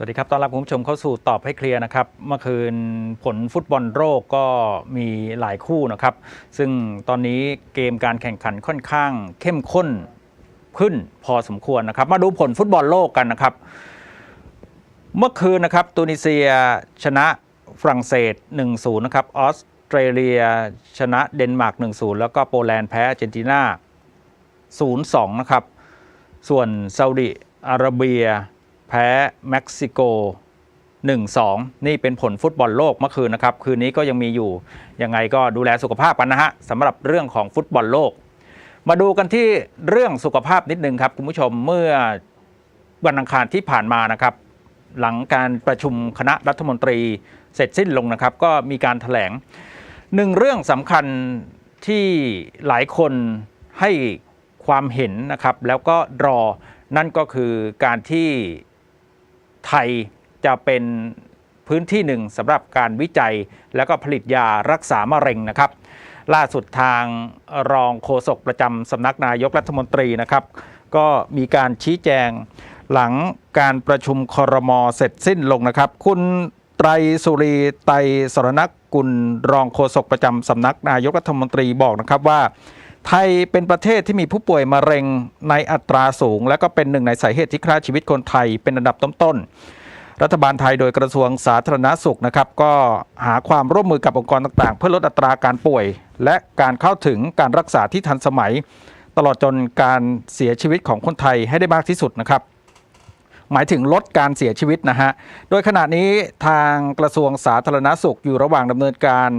สวัสดีครับ ต้อนรับคุณผู้ชมเข้าสู่ตอบให้เคลียร์นะครับ เมื่อคืนผลฟุตบอลโลกก็มีหลายคู่นะครับ ซึ่งตอนนี้เกมการแข่งขันค่อนข้างเข้มข้นขึ้นพอสมควรนะครับ มาดูผลฟุตบอลโลกกันนะครับ เมื่อคืนนะครับตูนิเซียชนะฝรั่งเศส 1-0 นะครับ ออสเตรเลียชนะเดนมาร์ก 1-0 แล้วก็โปแลนด์แพ้อาร์เจนตินา 0-2 นะครับ ส่วนซาอุดิอาระเบีย แพ้เม็กซิโก 1-2 นี่เป็นผลฟุตบอลโลกเมื่อคืนนะครับ คืนนี้ก็ยังมีอยู่ ยังไงก็ดูแลสุขภาพกันนะฮะสำหรับเรื่องของฟุตบอลโลก มาดูกันที่เรื่องสุขภาพนิดนึงครับ คุณผู้ชมเมื่อวันอังคารที่ผ่านมานะครับ หลังการประชุมคณะรัฐมนตรีเสร็จสิ้นลงนะครับ ก็มีการถแถลงหนึ่งเรื่องสำคัญที่หลายคนให้ความเห็นนะครับ แล้วก็รอนั่นก็คือการที่ ไทยจะเป็นพื้นที่หนึ่งสำหรับการวิจัย แล้วก็ผลิตยารักษามะเร็งนะครับ ล่าสุดทางรองโฆษกประจำสำนักนายกรัฐมนตรีนะครับ ก็มีการชี้แจงหลังการประชุมคอรมอเสร็จสิ้นลงนะครับ คุณไตรสุรีไตรสรณกุลรองโฆษกประจำสำนักนายกรัฐมนตรีบอกนะครับว่า ไทยเป็นประเทศที่มีผู้ป่วยมะเร็งในอัตราสูง และก็เป็นหนึ่งในสาเหตุที่ฆ่าชีวิตคนไทยเป็นอันดับต้นๆ รัฐบาลไทยโดยกระทรวงสาธารณสุขนะครับก็หาความร่วมมือกับองค์กรต่างๆ เพื่อลดอัตราการป่วย และการเข้าถึงการรักษาที่ทันสมัย ตลอดจนการเสียชีวิตของคนไทยให้ได้มากที่สุดนะครับหมายถึงลดการเสียชีวิตนะฮะ โดยขณะนี้ทางกระทรวงสาธารณสุขอยู่ระหว่างดำเนินการ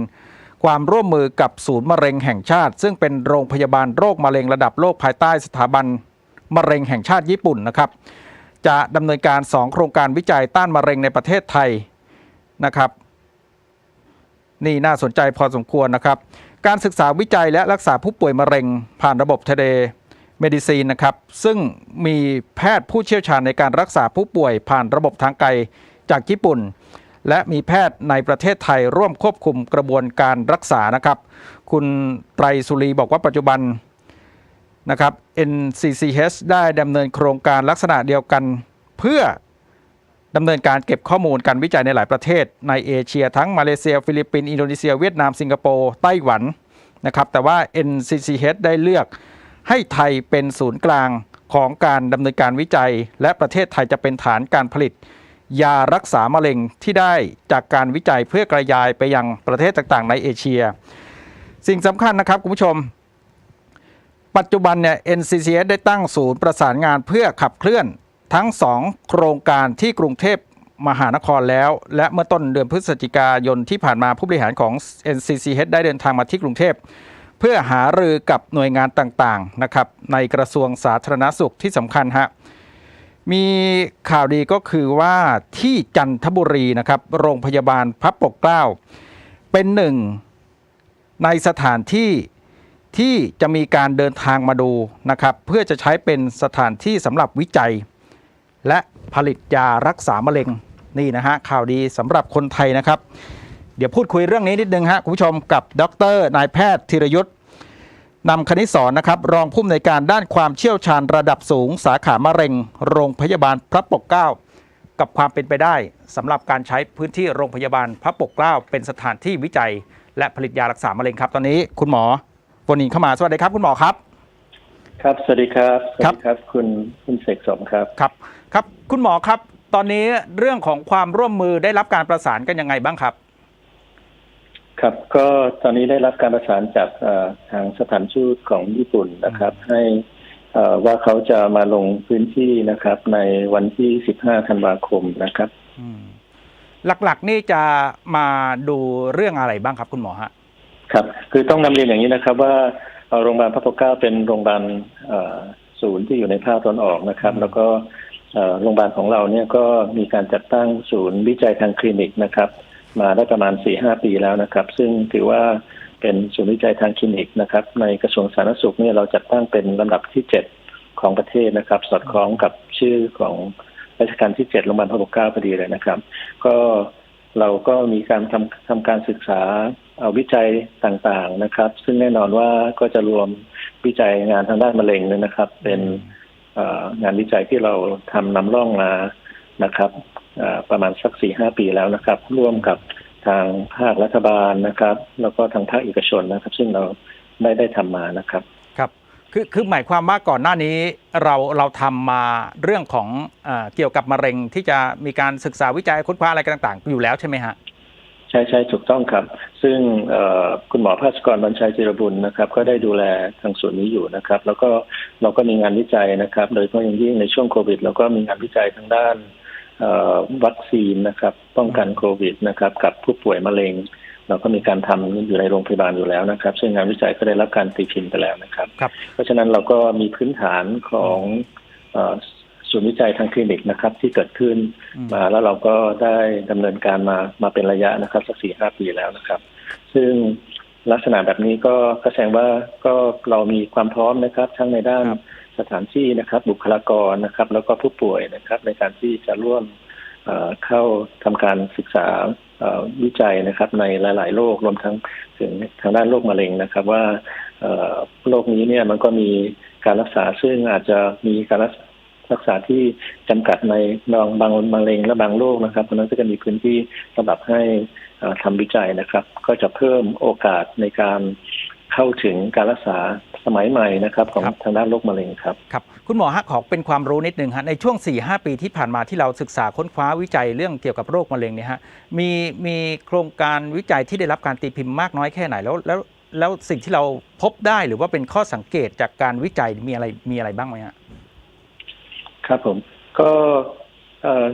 ความร่วมมือกับศูนย์มะเร็งแห่งชาติ ซึ่งเป็นโรงพยาบาลโรคมะเร็งระดับโลกภายใต้สถาบันมะเร็งแห่งชาติญี่ปุ่นนะครับ จะดำเนินการ 2 โครงการวิจัยต้านมะเร็งในประเทศไทยนะครับ นี่น่าสนใจพอสมควรนะครับ การศึกษาวิจัยและรักษาผู้ป่วยมะเร็ง ผ่านระบบเทเลเมดิซีนนะครับ ซึ่งมีแพทย์ผู้เชี่ยวชาญในการรักษาผู้ป่วยผ่านระบบทางไกลจากญี่ปุ่น และมีแพทย์ในประเทศไทยร่วมควบคุมกระบวนการรักษานะครับ คุณไตรสุรีบอกว่าปัจจุบันนะครับ NCCH ได้ดำเนินโครงการลักษณะเดียวกันเพื่อดำเนินการเก็บข้อมูลการวิจัยในหลายประเทศ ในเอเชียทั้งมาเลเซีย ฟิลิปปินส์อินโดนีเซีย เวียดนาม สิงคโปร์ ไต้หวันนะครับแต่ว่า NCCH ได้เลือกให้ไทยเป็นศูนย์กลางของการดำเนินการวิจัย และประเทศไทยจะเป็นฐานการผลิต ยารักษามะเร็งที่ได้จากการวิจัยเพื่อกระจายไปยังประเทศต่างๆ ในเอเชีย สิ่งสำคัญนะครับคุณผู้ชม ปัจจุบันเนี่ย NCCS ได้ตั้งศูนย์ประสานงานเพื่อขับเคลื่อนทั้ง 2 โครงการที่กรุงเทพมหานครแล้ว และเมื่อต้นเดือนพฤศจิกายนที่ผ่านมาผู้บริหารของ NCCS ได้เดินทางมาที่กรุงเทพเพื่อหารือกับหน่วยงานต่างๆนะครับในกระทรวงสาธารณสุขที่สำคัญฮะ มีข่าวดีก็คือว่าที่จันทบุรีนะครับ โรงพยาบาลพระปกเกล้า เป็นหนึ่งในสถานที่ที่จะมีการเดินทางมาดูนะครับ เพื่อจะใช้เป็นสถานที่สำหรับวิจัย และผลิตยารักษามะเร็งนี่นะฮะข่าวดีสำหรับคนไทยนะครับ เดี๋ยวพูดคุยเรื่องนี้นิดนึงฮะคุณผู้ชมกับดรนายแพทย์ธีรยุทธ์ นำคณิตสอนนะครับ รองผู้อำนวยการด้านความเชี่ยวชาญระดับสูง สาขามะเร็ง โรงพยาบาลพระปกเกล้ากับความเป็นไปได้สำหรับการใช้พื้นที่โรงพยาบาลพระปกเกล้าเป็นสถานที่วิจัย และผลิตยารักษามะเร็งครับตอนนี้คุณหมอวนินเข้ามาสวัสดีครับคุณหมอครับ ครับสวัสดีครับสวัสครับดีครับ คุณคุณเสกสมครับครับ ครับ คุณหมอครับ ตอนนี้เรื่องของความร่วมมือได้รับการประสานกันยังไงบ้างครับ ครับก็ตอนนี้ได้รับการประสานจากเอ่อทางสถานทูตของญี่ปุ่นนะครับ ให้เอ่อว่าเขาจะมาลงพื้นที่นะครับ ในวันที่ 15 ธันวาคมนะครับอืมหลักๆนี่จะมาดูเรื่องอะไรบ้างครับคุณหมอฮะครับ คือต้องนำเรียนอย่างนี้นะครับ ว่าเอ่อโรงพยาบาลพระปกเกล้าเป็นโรงพยาบาลเอ่อศูนย์ที่อยู่ในภาคตะวันออกนะครับอืมแล้วก็เอ่อโรงพยาบาลของเราเนี่ยก็มีการจัดตั้งศูนย์วิจัยทางคลินิกนะครับ มาได้ประมาณสี่ห้าปีแล้วนะครับ ซึ่งถือว่าเป็นศูนย์วิจัยทางคลินิกนะครับ ในกระทรวงสาธารณสุขเนี่ยเราจัดตั้งเป็นลำดับที่เจ็ดของประเทศนะครับ สอดคล้องกับชื่อของรัชกาลที่เจ็ดโรงพยาบาลพระปกเกล้าพอดีเลยนะครับ ก็เราก็มีการทำทำการศึกษาเอาวิจัยต่างๆนะครับ ซึ่งแน่นอนว่าก็จะรวมวิจัยงานทางด้านมะเร็งด้วยนะครับ เป็นงานวิจัยที่เราทำนำร่องมานะครับ ประมาณสักสี่ห้าปีแล้วนะครับ ร่วมกับทางภาครัฐบาลนะครับ แล้วก็ทางภาคเอกชนนะครับ ซึ่งเราได้ได้ทำมานะครับครับคือคือหมายความว่าก่อนหน้านี้เราเราทำมาเรื่องของเออเกี่ยวกับมะเร็งที่จะมีการศึกษาวิจัยค้นคว้าอะไรต่างๆ อยู่แล้วใช่ไหมฮะใช่ใช่ถูกต้องครับ ซึ่งเอ่อคุณหมอภาสกรบรรชัยจิรบุญนะครับ ก็ได้ดูแลทางส่วนนี้อยู่นะครับ แล้วก็เราก็มีงานวิจัยนะครับ โดยเฉพาะอย่างยิ่งในช่วงโควิดเราก็มีงานวิจัยทางด้านเอ่อ วัคซีนนะครับ ป้องกันโควิดนะครับ กับผู้ป่วยมะเร็ง เราก็มีการทำอยู่ในโรงพยาบาลอยู่แล้วนะครับ ซึ่งงานวิจัยก็ได้รับการตีพิมพ์ไปแล้วนะครับครับเพราะฉะนั้นเราก็มีพื้นฐานของเอ่อศูนย์วิจัยทางคลินิกนะครับ ที่เกิดขึ้นอืมมาแล้วเราก็ได้ดำเนินการมามาเป็นระยะนะครับสักสี่ห้าปีแล้วนะครับ ซึ่งลักษณะแบบนี้ก็ก็แสดงว่าก็เรามีความพร้อมนะครับ ทั้งในด้านครับ สถานที่นะครับบุคลากรนะครับ แล้วก็ผู้ป่วยนะครับ ในการที่จะร่วมเข้าทำการศึกษาวิจัยนะครับ ในหลาย ๆ โรครวมทั้งถึงทางด้านโรคมะเร็งนะครับ ว่าโรคนี้เนี่ยมันก็มีการรักษาซึ่งอาจจะมีการรักษาที่จำกัดในบางบางมะเร็งและบางโรคนะครับเพราะนั้นก็จะมีพื้นที่สำหรับให้เอ่อทำวิจัยนะครับ ก็จะเพิ่มโอกาสในการเข้าถึงการรักษา สมัยใหม่นะครับของครับทางด้านโรคมะเร็งครับครับ คุณหมอฮะขอเป็นความรู้นิดนึงฮะในช่วง 4-5 ปีที่ผ่านมาที่เราศึกษาค้นคว้าวิจัยเรื่องเกี่ยวกับโรคมะเร็งเนี่ยฮะมีมีโครงการวิจัยที่ได้รับการตีพิมพ์มากน้อยแค่ไหนแล้วแล้วแล้วสิ่งที่เราพบได้หรือว่าเป็นข้อสังเกตจากการวิจัยมีอะไรมีอะไรบ้างไหมฮะครับผมก็เอ่อ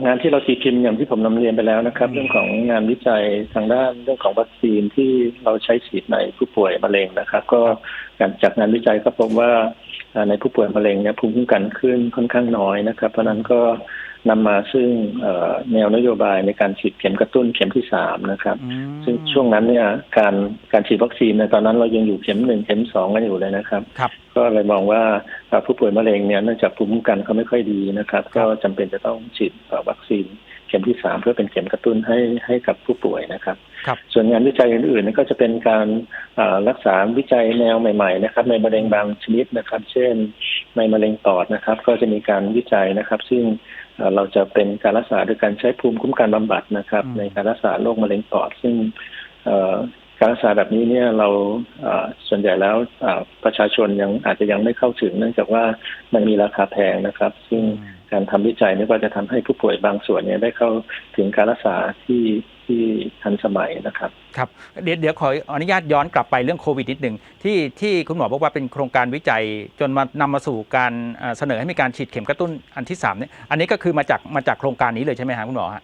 งานที่เราตีพิมพ์อย่างที่ผมนำเรียนไปแล้วนะครับ เรื่องของงานวิจัยทางด้านเรื่องของวัคซีนที่เราใช้ฉีดในผู้ป่วยมะเร็งนะครับ ก็การจากงานวิจัยก็พบว่าในผู้ป่วยมะเร็งเนี่ยภูมิคุ้มกันขึ้นค่อนข้างน้อยนะครับ เพราะนั้นก็ นำมาซึ่งเอ่อแนวนโยบายในการฉีดเข็มกระตุ้นเข็มที่สามนะครับอืมซึ่งช่วงนั้นเนี่ยการการฉีดวัคซีนในตอนนั้นเรายังอยู่เข็มหนึ่งเข็มสองกันอยู่เลยนะครับครับก็เลยมองว่าเอ่อผู้ป่วยมะเร็งเนี่ยเนื่องจากภูมิคุ้มกันเขาไม่ค่อยดีนะครับ ก็จำเป็นจะต้องฉีดเอ่อวัคซีน เข็มที่สามเพื่อเป็นเข็มกระตุ้นให้ให้กับผู้ป่วยนะครับครับส่วนงานวิจัยอื่นๆเนี่ยก็จะเป็นการเอ่อรักษาวิจัยแนวใหม่ๆนะครับในมะเร็งบางชนิดนะครับ เช่นในมะเร็งปอดนะครับ ก็จะมีการวิจัยนะครับ ซึ่งเอ่อเราจะเป็นการรักษาโดยการใช้ภูมิคุ้มกันบำบัดนะครับอืมในการรักษาโรคมะเร็งปอด ซึ่งเอ่อการรักษาแบบนี้เนี่ยเราเอ่อส่วนใหญ่แล้วเอ่อประชาชนยังอาจจะยังไม่เข้าถึง เนื่องจากว่ามันมีราคาแพงนะครับ ซึ่ง การทำวิจัยนี่ก็จะทำให้ผู้ป่วยบางส่วนเนี่ยได้เข้าถึงการรักษาที่ที่ทันสมัยนะครับครับเดี๋ยวเดี๋ยวขออนุญาตย้อนกลับไปเรื่องโควิดนิดหนึ่งที่ที่คุณหมอบอกว่าเป็นโครงการวิจัยจนมานำมาสู่การเอ่อเสนอให้มีการฉีดเข็มกระตุ้นอันที่3เนี่ยอันนี้ก็คือมาจากมาจากโครงการนี้เลยใช่ไหมฮะคุณหมอฮะ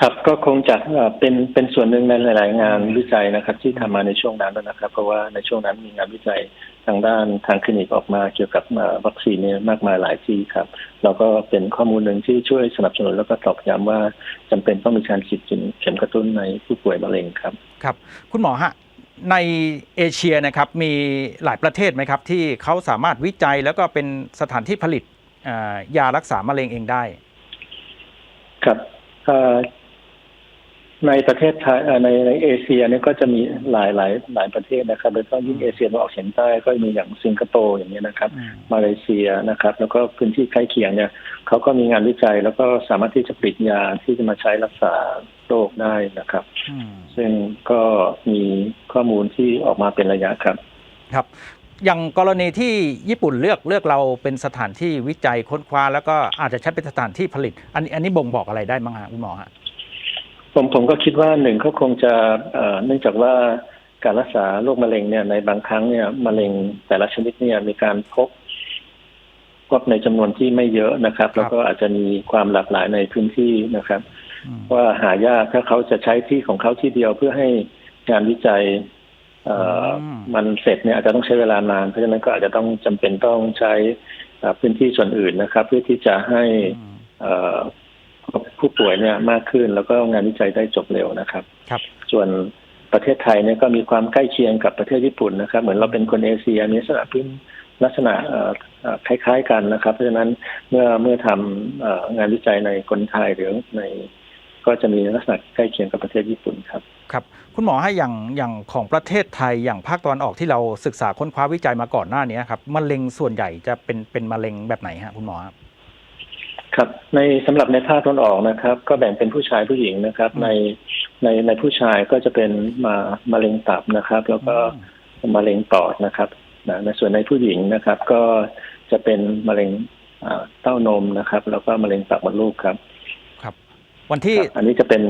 ครับก็คงจะเอ่อเป็นเป็นส่วนหนึ่งในหลาย ๆ งานวิจัยนะครับ ที่ทำมาในช่วงนั้นนะครับ เพราะว่าในช่วงนั้นมีงานวิจัย ทางด้านทางคลินิกออกมาเกี่ยวกับเอ่อวัคซีนเนี่ยมากมายหลายที่ครับ เราก็เป็นข้อมูลหนึ่งที่ช่วยสนับสนุนแล้วก็ตอกย้ำว่าจำเป็นต้องมีการฉีดเข็มกระตุ้นในผู้ป่วยมะเร็งครับครับ คุณหมอฮะในเอเชียนะครับมีหลายประเทศไหมครับ ที่เขาสามารถวิจัยแล้วก็เป็นสถานที่ผลิตเอ่อยารักษามะเร็งเองได้ ครับเอ่อ ในประเทศไทยเอ่อในในเอเชียเนี่ยก็จะมีหลายหลายหลายประเทศนะครับโดยเฉพาะยิ่งเอเชียตะวันออกเฉียงใต้ก็มีอย่างสิงคโปร์อย่างนี้ยนะครับ มาเลเซียนะครับ แล้วก็พื้นที่ใกล้เคียงเนี่ยเขาก็มีงานวิจัยแล้วก็สามารถที่จะผลิตยาที่จะมาใช้รักษาโรคได้นะครับอืมซึ่งก็มีข้อมูลที่ออกมาเป็นระยะครับ ครับ อย่างกรณีที่ญี่ปุ่นเลือกเลือกเราเป็นสถานที่วิจัยค้นคว้า แล้วก็อาจจะใช้เป็นสถานที่ผลิต อันนี้อันนี้บ่งบอกอะไรได้บ้างฮะคุณหมอฮะ ผมผมก็คิดว่าหนึ่งเขาคงจะเอ่อเนื่องจากว่าการรักษาโรคมะเร็งเนี่ยในบางครั้งเนี่ยมะเร็งแต่ละชนิดเนี่ยมีการพบพบในจำนวนที่ไม่เยอะนะครับ แล้วก็อาจจะมีความหลากหลายในพื้นที่นะครับอืมว่าหายากถ้าเขาจะใช้ที่ของเขาที่เดียวเพื่อให้งานวิจัยเอ่ออมมันเสร็จเนี่ยอาจจะต้องใช้เวลานาน เพราะฉะนั้นก็อาจจะต้องจำเป็นต้องใช้เอ่อพื้นที่ส่วนอื่นนะครับ เพื่อที่จะให้อืมเอ่อ ผู้ป่วยเนี่ยมากขึ้น แล้วก็งานวิจัยได้จบเร็วนะครับ ครับ ส่วนประเทศไทยเนี่ยก็มีความใกล้เคียงกับประเทศญี่ปุ่นนะครับ เหมือนเราเป็นคนเอเชียมีลักษณะพื้นลักษณะเอ่อเอ่อคล้าย ๆ กันนะครับ เพราะฉะนั้นเมื่อเมื่อทำเอ่องานวิจัยในคนไทยหรือในก็จะมีลักษณะใกล้เคียงกับประเทศญี่ปุ่นครับครับ คุณหมอให้อย่างอย่างของประเทศไทยอย่างภาคตะวันออกที่เราศึกษาค้นคว้าวิจัยมาก่อนหน้านี้ครับมะเร็งส่วนใหญ่จะเป็นเป็นมะเร็งแบบไหนฮะคุณหมอครับ ครับในสำหรับในภาคตะวันออกนะครับ ก็แบ่งเป็นผู้ชายผู้หญิงนะครับอืมในในในผู้ชายก็จะเป็นมามะเร็งตับนะครับ แล้วก็มะเร็งปอดนะครับนะในส่วนในผู้หญิงนะครับ ก็จะเป็นมะเร็งอ่าเต้านมนะครับ แล้วก็มะเร็งปากมดลูกครับ ครับ วันที่ครับอันนี้จะเป็น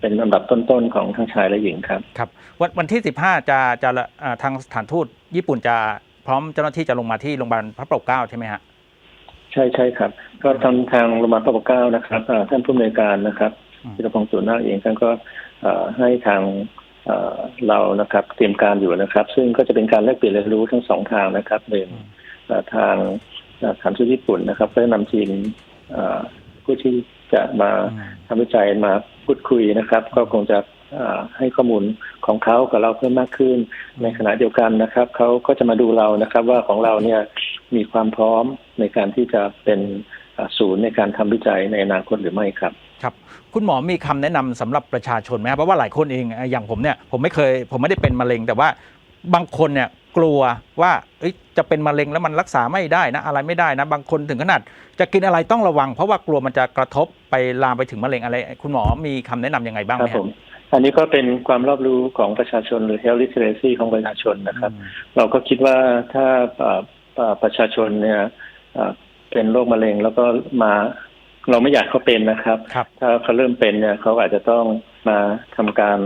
เป็นลำดับต้นๆของทั้งชายและหญิงครับครับ วันวันที่15จะจะอ่าทางสถานทูตญี่ปุ่นจะพร้อมเจ้าหน้าที่จะลงมาที่โรงพยาบาลพระปกเกล้าใช่ไหมฮะ ใช่ใช่ครับ ก็ทางทางโรงพยาบาลพระปกเกล้านะครับอ่าท่านผู้อำนวยการนะครับอืมพิรพงศ์สุนาคเองท่านก็เอ่อให้ทางเอ่อเรานะครับเตรียมการอยู่นะครับ ซึ่งก็จะเป็นการแลกเปลี่ยนเรียนรู้ทั้งสองทางนะครับหนึ่งเอ่อทางเอ่อสถานทูตญี่ปุ่นนะครับก็จะนำทีมเอ่อผู้ที่จะมาอืมทำวิจัยมาพูดคุยนะครับ ก็คงจะเอ่อให้ข้อมูลของเขากับเราเพิ่มมากขึ้น ในขณะเดียวกันนะครับเขาก็จะมาดูเรานะครับ ว่าของเราเนี่ย มีความพร้อมในการที่จะเป็นเอ่อศูนย์ในการทำวิจัยในอนาคตหรือไม่ครับ ครับ คุณหมอมีคำแนะนำสำหรับประชาชนไหมครับเพราะว่าหลายคนเองอะอย่างผมเนี่ยผมไม่เคย ผมไม่ได้เป็นมะเร็ง แต่ว่าบางคนเนี่ยกลัวว่าเอ้ยจะเป็นมะเร็งแล้วมันรักษาไม่ได้นะ อะไรไม่ได้นะ บางคนถึงขนาด จะกินอะไรต้องระวัง เพราะว่ากลัวมันจะกระทบไปลามไปถึงมะเร็งอะไร คุณหมอมีคำแนะนำยังไงบ้างคไหรัมบผมอันนี้ก็เป็นความรอบรู้ของประชาชนหรือ health literacy ของประชาชนนะครับอืมเราก็คิดว่าถ้าเอ่อเอ่อ ประชาชนเนี่ยเอ่อเป็นโรคมะเร็งแล้วก็มาเราไม่อยากเขาเป็นนะครับครับถ้าเขาเริ่มเป็นเนี่ยเขาอาจจะต้องมาทำการ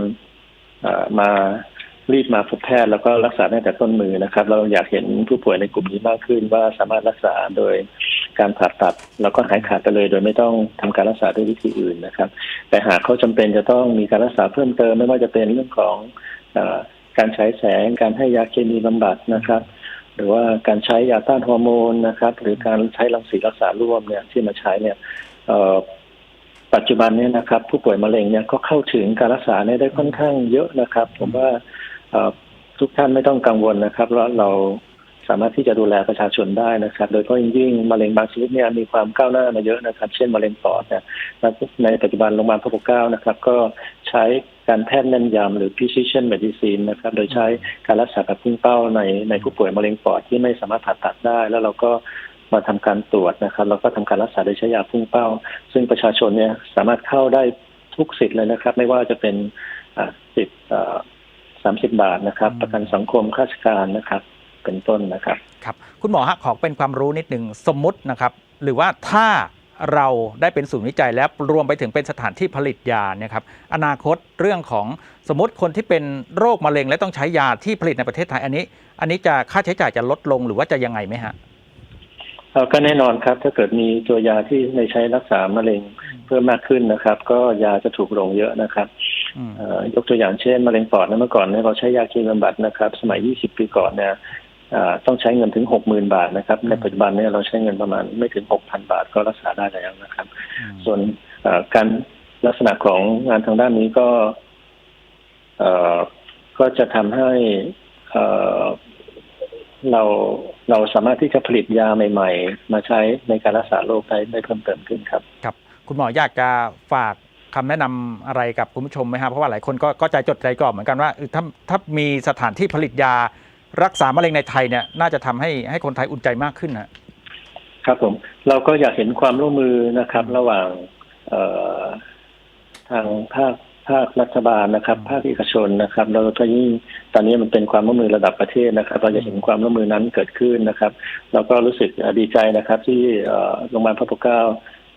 เอ่อมารีบมาพบแพทย์แล้วก็รักษาตั้งแต่ต้นมือนะครับ เราอยากเห็นผู้ป่วยในกลุ่มนี้มากขึ้นว่าสามารถรักษาโดยการผ่าตัด แล้วก็หายขาดไปเลย โดยไม่ต้องทำการรักษาด้วยวิธีอื่นนะครับ แต่หากเขาจำเป็นจะต้องมีการรักษาเพิ่มเติม ไม่ว่าจะเป็นเรื่องของเออการใช้แสงการให้ยาเคมีบำบัดนะครับ หรือว่าการใช้ยาต้านฮอร์โมนนะครับ หรือการใช้รังสีรักษาร่วมเนี่ยที่มาใช้เนี่ยปัจจุบันเนี่ยนะครับ ผู้ป่วยมะเร็งเนี่ยก็เข้าถึงการรักษาเนี่ยได้ค่อนข้างเยอะนะครับ ผมว่าทุกท่านไม่ต้องกังวลนะครับว่าเรา สามารถที่จะดูแลประชาชนได้นะครับ โดยเฉพาะยิ่งมะเร็งบางชนิดเนี่ยมีความก้าวหน้ามาเยอะนะครับ เช่นมะเร็งปอดเนี่ยในปัจจุบันโรงพยาบาลพระปกเกล้านะครับ ก็ใช้การแพทย์แม่นยำหรือ precision medicine นะครับ โดยใช้การรักษาแบบพุ่งเป้าในในผู้ป่วยมะเร็งปอดที่ไม่สามารถผ่าตัดได้ แล้วเราก็มาทำการตรวจนะครับ แล้วก็ทำการรักษาโดยใช้ยาพุ่งเป้า ซึ่งประชาชนเนี่ยสามารถเข้าได้ทุกสิทธิ์เลยนะครับ ไม่ว่าจะเป็นสิทธิ์สามสิบบาทนะครับ ประกันสังคมข้าราชการนะครับ เป็นต้นนะครับ ครับ คุณหมอฮะขอเป็นความรู้นิดหนึ่งสมมุตินะครับ หรือว่าถ้าเราได้เป็นศูนย์วิจัยแล้วรวมไปถึงเป็นสถานที่ผลิตยาเนี่ยครับอนาคตเรื่องของสมมติคนที่เป็นโรคมะเร็ง และต้องใช้ยาที่ผลิตในประเทศไทยอันนี้ อันนี้จะค่าใช้จ่ายจะลดลงหรือว่าจะยังไงไหมฮะเอ่อก็แน่นอนครับ ถ้าเกิดมีตัวยาที่ในใช้รักษามะเร็งเพิ่มมากขึ้นนะครับ ก็ยาจะถูกลงเยอะนะครับอืมเอ่อยกตัวอย่างเช่นมะเร็งปอดนะเมื่อก่อนเนี่ยเราใช้ยาเคมีบำบัดนะครับ สมัย 20 ปีก่อนเนี่ยเอ่อ ต้องใช้เงินถึง60,000บาทนะครับ ในปัจจุบันเนี่ยเราใช้เงินประมาณไม่ถึง6,000บาทก็รักษาได้แล้วนะครับ ส่วนเอ่อการลักษณะของงานทางด้านนี้ก็เอ่อก็จะทำให้เอ่อเราเราสามารถที่จะผลิตยาใหม่ ๆ มาใช้ในการรักษาโรคได้ได้เพิ่มเติมขึ้นครับครับ คุณหมออยากจะฝากคำแนะนำอะไรกับคุณผู้ชมไหมครับเพราะว่าหลายคนก็ก็ใจจดใจจ่อเหมือนกันว่าเออถ้าถ้ามีสถานที่ผลิตยา รักษามะเร็งในไทยเนี่ยน่าจะทำให้ให้คนไทยอุ่นใจมากขึ้นนะครับผมเราก็อยากเห็นความร่วมมือนะครับ ระหว่างเอ่อทางภาคภาครัฐบาลนะครับ ภาคเอกชนนะครับแล้วก็ยิ่งตอนนี้มันเป็นความร่วมมือระดับประเทศนะครับ เราจะเห็นความร่วมมือนั้นเกิดขึ้นนะครับแล้วก็รู้สึกดีใจนะครับ ที่เอ่อโรงพยาบาลพระปกเกล้า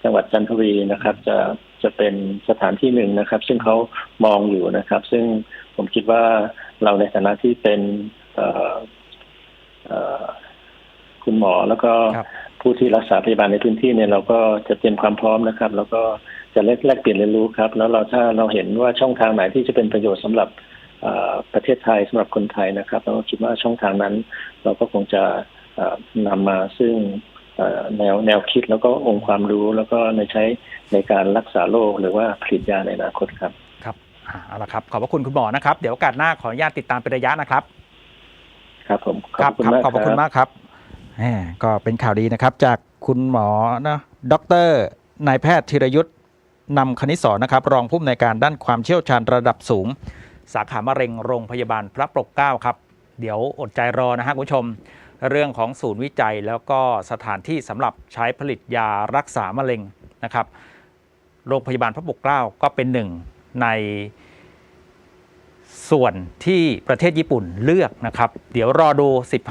จังหวัดจันทบุรีนะครับ จะจะเป็นสถานที่หนึ่งนะครับ ซึ่งเขามองอยู่นะครับ ซึ่งผมคิดว่าเราในฐานะที่เป็นเอ่อเอ่อ คุณหมอแล้วก็ครับผู้ที่รักษาพยาบาลในพื้นที่เนี่ยเราก็จะเตรียมความพร้อมนะครับ แล้วก็จะแลกแลกเปลี่ยนเรียนรู้ครับ แล้วเราถ้าเราเห็นว่าช่องทางไหนที่จะเป็นประโยชน์สำหรับเอ่อประเทศไทยสำหรับคนไทยนะครับเราก็คิดว่าช่องทางนั้น เราก็คงจะเอ่อนำมาซึ่งเอ่อแนวแนวคิดแล้วก็องค์ความรู้แล้วก็ในใช้ในการรักษาโรคหรือว่าผลิตยาในอนาคตครับครับอ่าเอาละครับขอบพระคุณคุณหมอนะครับ เดี๋ยวโอกาสหน้าขออนุญาตติดตามเป็นระยะนะครับ ครับผมขคอรับบคุณครับมากขอบพระคุณครับมากครับแหมก็เป็นข่าวดีนะครับ จากคุณหมอนะดรนายแพทย์ธีรยุทธ์นำคณิตศรนะครับ รองผู้อำนวยการด้านความเชี่ยวชาญระดับสูง สาขามะเร็งโรงพยาบาลพระปกเกล้าครับ เดี๋ยวอดใจรอนะฮะคุณผู้ชม เรื่องของศูนย์วิจัยแล้วก็สถานที่สำหรับใช้ผลิตยารักษามะเร็งนะครับ โรงพยาบาลพระปกเกล้าก็เป็นหนึ่งใน ส่วนที่ประเทศญี่ปุ่นเลือกนะครับ เดี๋ยวรอดู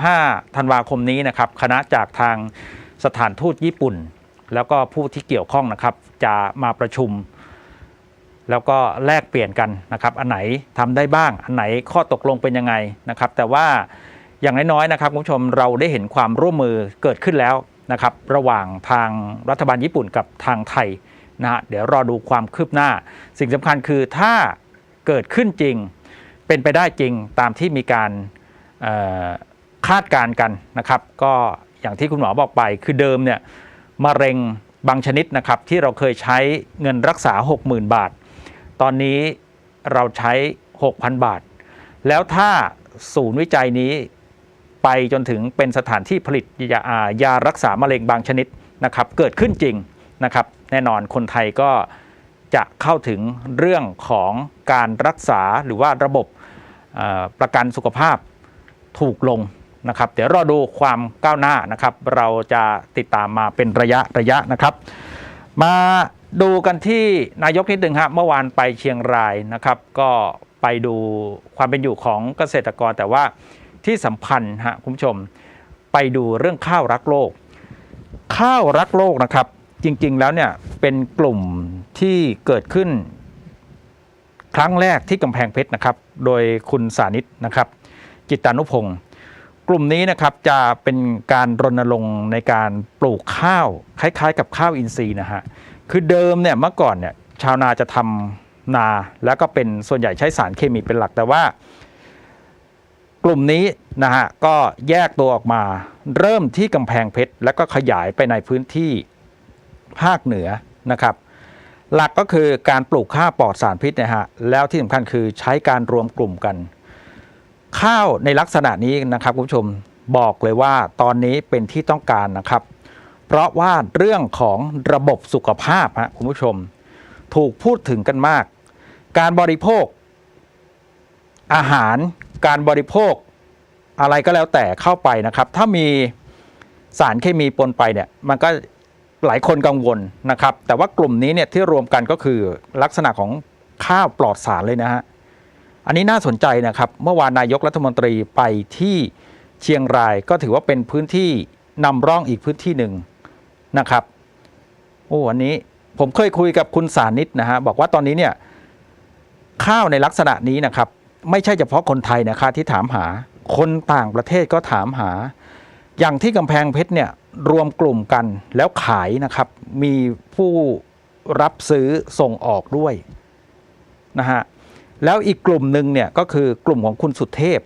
15 ธันวาคมนี้นะครับ คณะจากทางสถานทูตญี่ปุ่น แล้วก็ผู้ที่เกี่ยวข้องนะครับ จะมาประชุม แล้วก็แลกเปลี่ยนกันนะครับ อันไหนทำได้บ้าง อันไหนข้อตกลงเป็นยังไงนะครับ แต่ว่าอย่างน้อยๆนะครับคุณผู้ชมเราได้เห็นความร่วมมือเกิดขึ้นแล้วนะครับระหว่างทางรัฐบาลญี่ปุ่นกับทางไทยนะฮะเดี๋ยวรอดูความคืบหน้า สิ่งสำคัญคือถ้าเกิดขึ้นจริง เป็นไปได้จริงตามที่มีการคาดการณ์กันนะครับ ก็อย่างที่คุณหมอบอกไปคือเดิมเนี่ยมะเร็งบางชนิดนะครับที่เราเคยใช้เงินรักษา 60,000 บาท ตอนนี้เราใช้ 6,000 บาท แล้วถ้าศูนย์วิจัยนี้ไปจนถึงเป็นสถานที่ผลิตยายารักษามะเร็งบางชนิดนะครับเกิดขึ้นจริงนะครับ แน่นอนคนไทยก็จะเข้าถึงเรื่องของการรักษาหรือว่าระบบ ประกันสุขภาพถูกลงนะครับ เดี๋ยวรอดูความก้าวหน้านะครับ เราจะติดตามมาเป็นระยะระยะนะครับ มาดูกันที่นายกนิดหนึ่งฮะเมื่อวานไปเชียงรายนะครับ ก็ไปดูความเป็นอยู่ของเกษตรกรแต่ว่าที่สำคัญฮะคุณผู้ชมไปดูเรื่องข้าวรักโลก ข้าวรักโลกนะครับ จริงๆแล้วเนี่ยเป็นกลุ่มที่เกิดขึ้น ครั้งแรกที่กำแพงเพชรนะครับ โดยคุณสานิตนะครับ จิตตานุพงศ์กลุ่มนี้นะครับจะเป็นการรณรงค์ในการปลูกข้าว คล้ายๆ กับข้าวอินทรีย์นะฮะคือเดิมเนี่ยเมื่อก่อนเนี่ยชาวนาจะทำนาแล้วก็เป็นส่วนใหญ่ใช้สารเคมีเป็นหลักแต่ว่า กลุ่มนี้นะฮะก็แยกตัวออกมาเริ่มที่กำแพงเพชรแล้วก็ขยายไปในพื้นที่ภาคเหนือนะครับ หลักก็คือการปลูกข้าวปลอดสารพิษนะฮะแล้วที่สำคัญคือใช้การรวมกลุ่มกัน ข้าวในลักษณะนี้นะครับคุณผู้ชมบอกเลยว่าตอนนี้เป็นที่ต้องการนะครับ เพราะว่าเรื่องของระบบสุขภาพฮะคุณผู้ชม ถูกพูดถึงกันมาก การบริโภค อาหารการบริโภคอะไรก็แล้วแต่เข้าไปนะครับ ถ้ามีสารเคมีปนไปเนี่ยมันก็ หลายคนกังวลนะครับ แต่ว่ากลุ่มนี้เนี่ยที่รวมกันก็คือลักษณะของข้าวปลอดสารเลยนะฮะอันนี้น่าสนใจนะครับ เมื่อวานนายกรัฐมนตรีไปที่เชียงรายก็ถือว่าเป็นพื้นที่นำร่องอีกพื้นที่หนึ่งนะครับโอ้วันนี้ผมเคยคุยกับคุณสานิตนะฮะบอกว่าตอนนี้เนี่ยข้าวในลักษณะนี้นะครับ ไม่ใช่เฉพาะคนไทยนะคะที่ถามหา คนต่างประเทศก็ถามหา อย่างที่กำแพงเพชรเนี่ยรวมกลุ่มกันแล้วขายนะครับ มีผู้รับซื้อส่งออกด้วยนะฮะแล้วอีกกลุ่มหนึ่งเนี่ยก็คือกลุ่มของคุณสุเทพ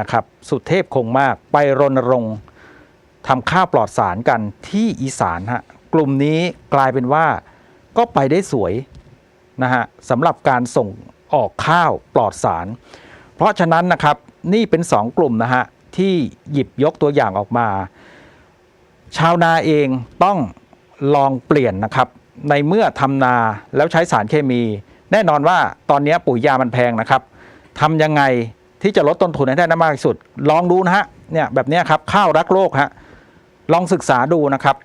นะครับ สุเทพคงมากไปรณรงค์ทำข้าวปลอดสารกันที่อีสานฮะกลุ่มนี้กลายเป็นว่าก็ไปได้สวยนะฮะสำหรับการส่งออกข้าวปลอดสาร เพราะฉะนั้นนะครับนี่เป็นสองกลุ่มนะฮะ ที่หยิบยกตัวอย่างออกมา ชาวนาเองต้องลองเปลี่ยนนะครับ ในเมื่อทำนาแล้วใช้สารเคมี แน่นอนว่าตอนนี้ปุ๋ยยามันแพงนะครับทำยังไงที่จะลดต้นทุนให้ได้มากที่สุด ลองดูนะฮะเนี่ยแบบนี้ครับข้าวรักโลกฮะลองศึกษาดูนะครับ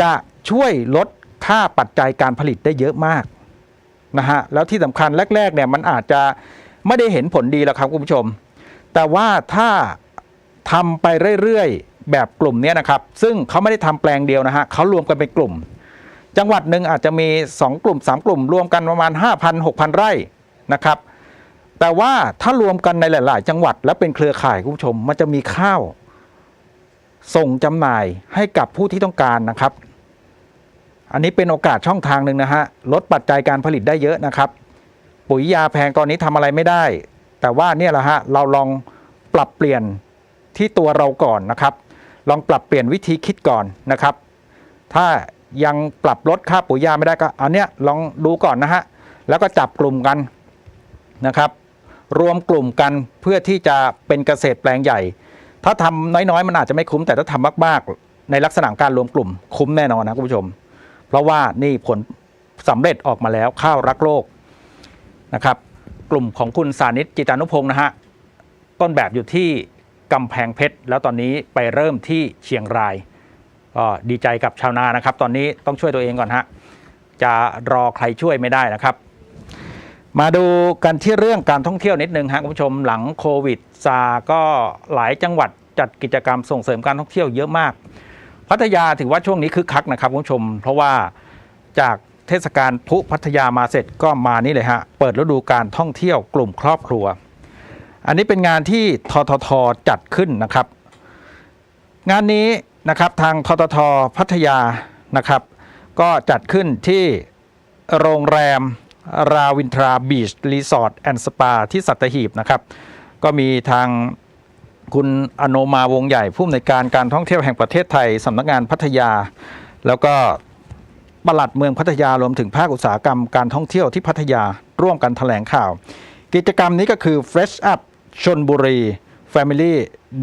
จะช่วยลดค่าปัจจัยการผลิตได้เยอะมากนะฮะแล้วที่สำคัญแรกๆเนี่ยมันอาจจะไม่ได้เห็นผลดีแล้วครับคุณผู้ชม แต่ว่าถ้าทำไปเรื่อยๆ แบบกลุ่มนี้นะครับ ซึ่งเขาไม่ได้ทำแปลงเดียวนะฮะเขารวมกันเป็นกลุ่ม จังหวัดหนึ่งอาจจะมี 2 กลุ่ม 3 กลุ่ม รวมกันประมาณ 5,000 6,000 ไร่นะครับ แต่ว่าถ้ารวมกันในหลาย ๆ จังหวัดและเป็นเครือข่ายคุณผู้ชม มันจะมีข้าว ส่งจำหน่ายให้กับผู้ที่ต้องการนะครับ อันนี้เป็นโอกาสช่องทางหนึ่งนะฮะลดปัจจัยการผลิตได้เยอะนะครับ ปุ๋ยยาแพงตอนนี้ทำอะไรไม่ได้ แต่ว่าเนี่ยแหละฮะเราลองปรับเปลี่ยนที่ตัวเราก่อนนะครับ ลองปรับเปลี่ยนวิธีคิดก่อนนะครับ ถ้ายังปรับลดค่าปุ๋ยยาไม่ได้ก็อันเนี้ยลองดูก่อนนะฮะแล้วก็จับกลุ่มกันนะครับ รวมกลุ่มกันเพื่อที่จะเป็นเกษตรแปลงใหญ่ ถ้าทำน้อยๆมันอาจจะไม่คุ้มแต่ถ้าทำมากๆ ในลักษณะการรวมกลุ่มคุ้มแน่นอนนะคุณผู้ชม เพราะว่านี่ผลสำเร็จออกมาแล้วข้าวรักโลกนะครับ กลุ่มของคุณสานิตจิตานุพงศ์นะฮะต้นแบบอยู่ที่กำแพงเพชร แล้วตอนนี้ไปเริ่มที่เชียงรายก็ดีใจกับชาวนานะครับ ตอนนี้ต้องช่วยตัวเองก่อนฮะจะรอใครช่วยไม่ได้นะครับ มาดูกันที่เรื่องการท่องเที่ยวนิดนึงฮะคุณผู้ชมหลังโควิดซาก็หลายจังหวัดจัดกิจกรรมส่งเสริมการท่องเที่ยวเยอะมาก พัทยาถือว่าช่วงนี้คึกคักนะครับคุณผู้ชม เพราะว่าจาก เทศกาลพลุพัทยามาเสร็จก็มานี่เลยฮะ เปิดฤดูการท่องเที่ยวกลุ่มครอบครัว อันนี้เป็นงานที่ทททจัดขึ้นนะครับ งานนี้นะครับทางทททพัทยานะครับ ก็จัดขึ้นที่โรงแรมราวินทราบีชรีสอร์ทแอนด์สปาที่สัตหีบนะครับ ก็มีทางคุณอโนมาวงใหญ่ผู้อำนวยการการท่องเที่ยวแห่งประเทศไทยสำนักงานพัทยา แล้วก็ ปลัดเมืองพัทยารวมถึงภาคอุตสาหกรรมการท่องเที่ยวที่พัทยาร่วมกันแถลงข่าว กิจกรรมนี้ก็คือ Fresh Up ชนบุรี Family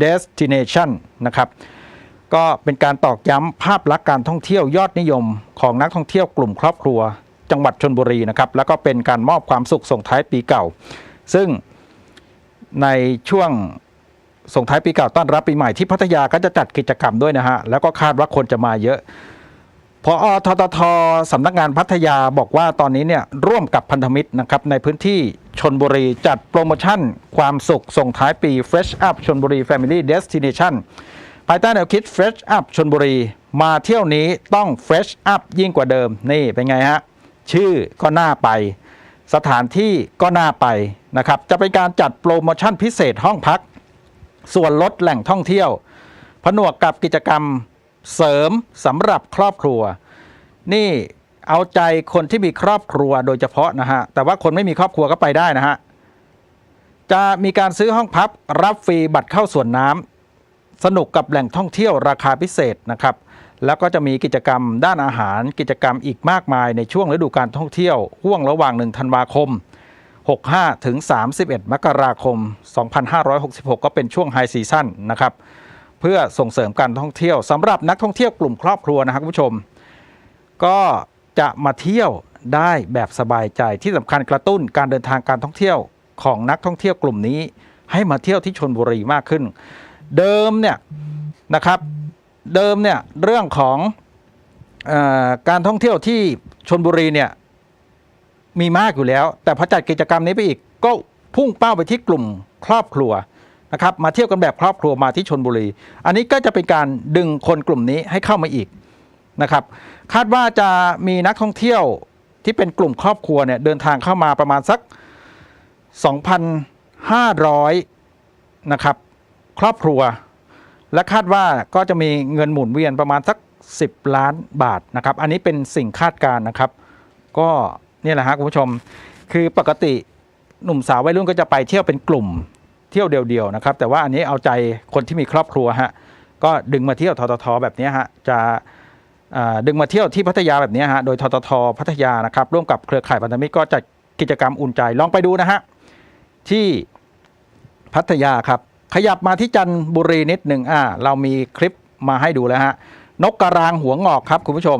Destination นะครับก็เป็นการตอกย้ำภาพลักษณ์การท่องเที่ยวยอดนิยม ของนักท่องเที่ยวกลุ่มครอบครัว จังหวัดชนบุรีนะครับแล้วก็เป็นการมอบความสุขส่งท้ายปีเก่า ซึ่งในช่วงส่งท้ายปีเก่าต้อนรับปีใหม่ที่พัทยาก็จะจัดกิจกรรมด้วยนะฮะแล้วก็คาดว่าคนจะมาเยอะ พอทททสำนักงานพัทยาบอกว่าตอนนี้เนี่ยร่วมกับพันธมิตรนะครับในพื้นที่ชนบุรีจัดโปรโมชั่น ความสุขส่งท้ายปี Fresh Up ชนบุรี Family Destination ภายใต้แนวคิด Fresh Up ชนบุรี มาเที่ยวนี้ต้อง Fresh Up ยิ่งกว่าเดิมนี่เป็นไงฮะ ชื่อก็น่าไป สถานที่ก็น่าไปนะครับ จะเป็นการจัดโปรโมชั่นพิเศษห้องพัก ส่วนลดแหล่งท่องเที่ยว ผนวกกับกิจกรรม เสริมสำหรับครอบครัว นี่เอาใจคนที่มีครอบครัวโดยเฉพาะนะฮะ แต่ว่าคนไม่มีครอบครัวก็ไปได้นะฮะ จะมีการซื้อห้องพักรับฟรีบัตรเข้าสวนน้ำสนุกกับแหล่งท่องเที่ยวราคาพิเศษนะครับ แล้วก็จะมีกิจกรรมด้านอาหารกิจกรรมอีกมากมายในช่วงฤดูการท่องเที่ยวห่วงระหว่าง1ธันวาคม 65 ถึง 31 มกราคม 2566 ก็เป็นช่วงไฮซีซั่นนะครับ เพื่อส่งเสริมการท่องเที่ยวสำหรับนักท่องเที่ยวกลุ่มครอบครัวนะครับคุณผู้ชม ก็จะมาเที่ยวได้แบบสบายใจที่สำคัญกระตุ้นการเดินทางการท่องเที่ยวของนักท่องเที่ยวกลุ่มนี้ ให้มาเที่ยวที่ชนบุรีมากขึ้น เดิมเนี่ยนะครับเดิมเนี่ยเรื่องของออการท่องเที่ยวที่ชนบุรีเนี่ยมีมากอยู่แล้ว แต่พอจัดกิจกรรมนี้ไปอีกก็พุ่งเป้าไปที่กลุ่มครอบครัว นะครับมาเที่ยวกันแบบครอบครัวมาที่ชนบุรี อันนี้ก็จะเป็นการดึงคนกลุ่มนี้ให้เข้ามาอีกนะครับคาดว่าจะมีนักท่องเที่ยวที่เป็นกลุ่มครอบครัวเนี่ยเดินทางเข้ามาประมาณสัก 2,500 นะครับ ครอบครัว และคาดว่าก็จะมีเงินหมุนเวียนประมาณสัก 10 ล้านบาทนะครับ อันนี้เป็นสิ่งคาดการณ์นะครับ ก็นี่แหละฮะคุณผู้ชม คือปกติหนุ่มสาววัยรุ่นก็จะไปเที่ยวเป็นกลุ่ม เที่ยวเดียวๆนะครับ แต่ว่าอันนี้เอาใจคนที่มีครอบครัวฮะก็ดึงมาเที่ยวทททแบบนี้ฮะจะดึงมาเที่ยวที่พัทยาแบบนี้ฮะโดยทททพัทยานะครับ ร่วมกับเครือข่ายพันธมิตรก็จัดกิจกรรมอุ่นใจลองไปดูนะฮะที่พัทยาครับ ขยับมาที่จันทบุรีนิดหนึ่งอ่าเรามีคลิปมาให้ดูแล้วฮะนกกระรางหัวงอกครับคุณผู้ชม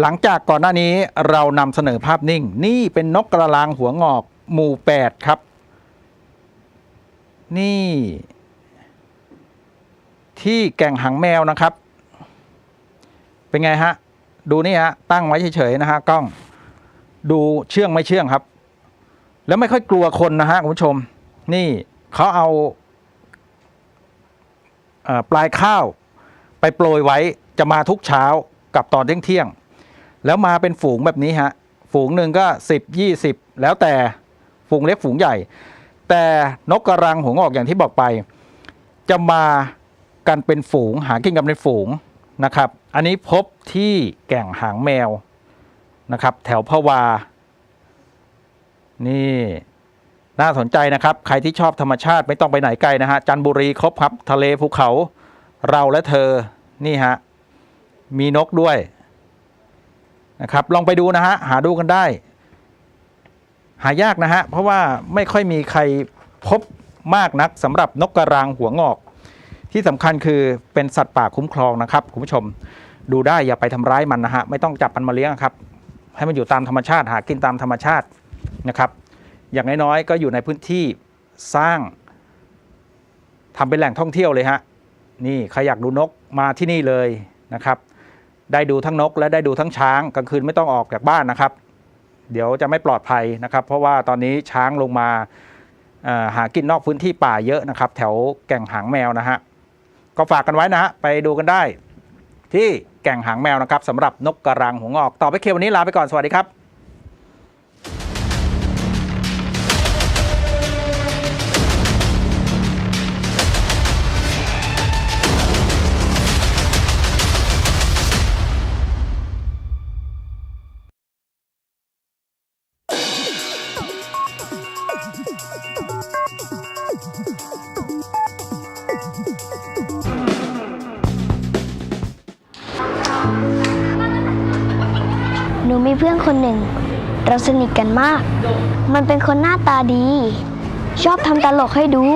หลังจากก่อนหน้านี้เรานำเสนอภาพนิ่ง นี่เป็นนกกระรางหัวงอกหมู่ 8 ครับ นี่ ที่แก่งหางแมวนะครับ เป็นไงฮะ ดูนี่ฮะ ตั้งไว้เฉยๆนะฮะกล้อง ดูเชื่องไม่เชื่องครับ แล้วไม่ค่อยกลัวคนนะฮะคุณผู้ชม นี่เขาเอาเอ่อปลายข้าวไปโปรยไว้จะมาทุกเช้ากับตอนเที่ยงเที่ยงๆแล้วมาเป็นฝูงแบบนี้ฮะ ฝูงหนึ่งก็สิบยี่สิบแล้วแต่ฝูงเล็กฝูงใหญ่ แต่นกกระรังหัวงอกอย่างที่บอกไป จะมากันเป็นฝูงหากินกันเป็นฝูงนะครับ อันนี้พบที่แก่งหางแมวนะครับ แถวพะวา นี่น่าสนใจนะครับ ใครที่ชอบธรรมชาติไม่ต้องไปไหนไกลนะฮะจันบุรีครบครับ ทะเลภูเขาเราและเธอนี่ฮะมีนกด้วยนะครับ ลองไปดูนะฮะหาดูกันได้ หายากนะฮะ เพราะว่าไม่ค่อยมีใครพบมากนักสำหรับนกกระรางหัวงอก ที่สำคัญคือเป็นสัตว์ป่าคุ้มครองนะครับคุณผู้ชมดูได้อย่าไปทำร้ายมันนะฮะ ไม่ต้องจับมันมาเลี้ยงครับ ให้มันอยู่ตามธรรมชาติหากินตามธรรมชาตินะครับ อย่างน้อยๆก็อยู่ในพื้นที่สร้างทำเป็นแหล่งท่องเที่ยวเลยฮะนี่ใครอยากดูนกมาที่นี่เลยนะครับ ได้ดูทั้งนกและได้ดูทั้งช้างกลางคืนไม่ต้องออกจากบ้านนะครับ เดี๋ยวจะไม่ปลอดภัยนะครับ เพราะว่าตอนนี้ช้างลงมาหากินนอกพื้นที่ป่าเยอะนะครับ แถวแก่งหางแมวนะฮะก็ฝากกันไว้นะฮะไปดูกันได้ ที่แก่งหางแมวนะครับสำหรับนกกระรังหัวงอก ต่อไปเควันนี้ลาไปก่อนสวัสดีครับ มันเป็นคนหน้าตาดี ชอบทำตลกให้ดู